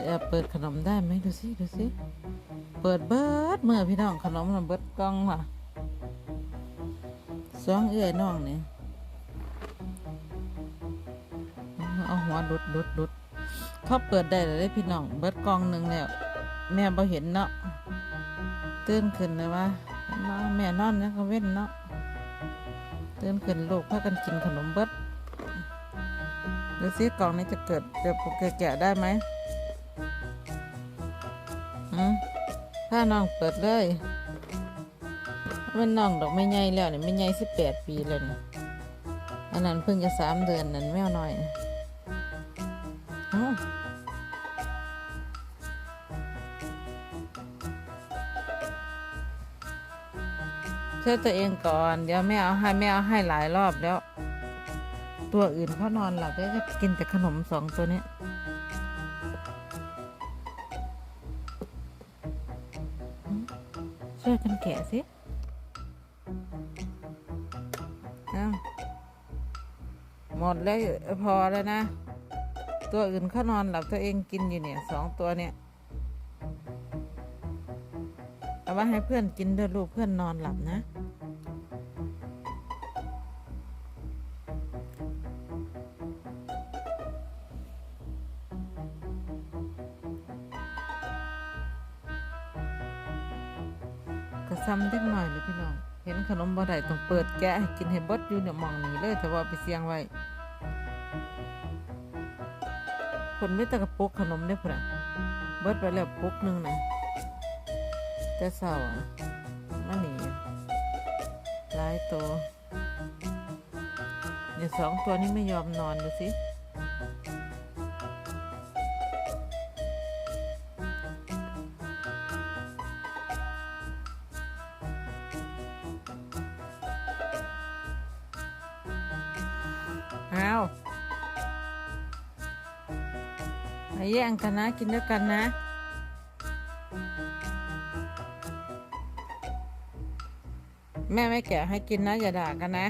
จะแอบเปิดขนมได้ไหมดูสิดูสิเปิดเบิดเมื่อพี่น้องขนมมันเบิดกล่องว่ะสองเอื้อยน้องนี่เอาหัวดุดดุดดุดเขาเปิดได้เลยพี่น้องเบิดกล่องหนึ่งแล้วแม่บ่เห็นเนาะตื่นขึ้นเลยว่าแม่นอนยังก็เว้นเนาะตื่นขึ้นลูกพากันกินขนมเบิดดูสิกล่องนี้จะเกิดจะปกแกะได้ไหม อืมถ้าน้องเปิดเลยมันน้องดอกไม่ใหญ่แล้วเนี่ยไม่ใหญ่สิบแปดปีแล้วเนี่ยอันนั้นเพิ่งจะสามเดือนนั่นแมวน้อยเอ้าช่วยตัวเองก่อน เดี๋ยวแม่เอาให้แม่เอาให้หลายรอบแล้ว ตัวอื่นเขานอนหลับได้วจะกินแต่ขนมสองตัวนี้ ช่วยกันแกะสิเอาหมดแล้วพอแล้วนะ ตัวอื่นเขานอนหลับตัวเองกินอยู่เนี่ยสองตัวเนี่ยเอาไว้ให้เพื่อนกินด้วยลูกเพื่อนนอนหลับนะ กระซ้ำเล็กหน่อยเลยพี่น้อง เห็นขนมบ่ได้ต้องเปิดแกะให้กินให้เบดอยู่เนี่ยมองนี้เลยแต่ว่าไปเสียงไว้คนไม่ตะกระปุกขนมได้พุ่อะเบิดไปแล้วปุกหนึงนะแต่เศร้าอะมาหนีหลายตัวเดี๋ยวสองตัวนี้ไม่ยอมนอนดูสิ เอามาแย่งกันนะ กินด้วยกันนะ แม่ไม่แกะให้กินนะ อย่าด่ากันนะ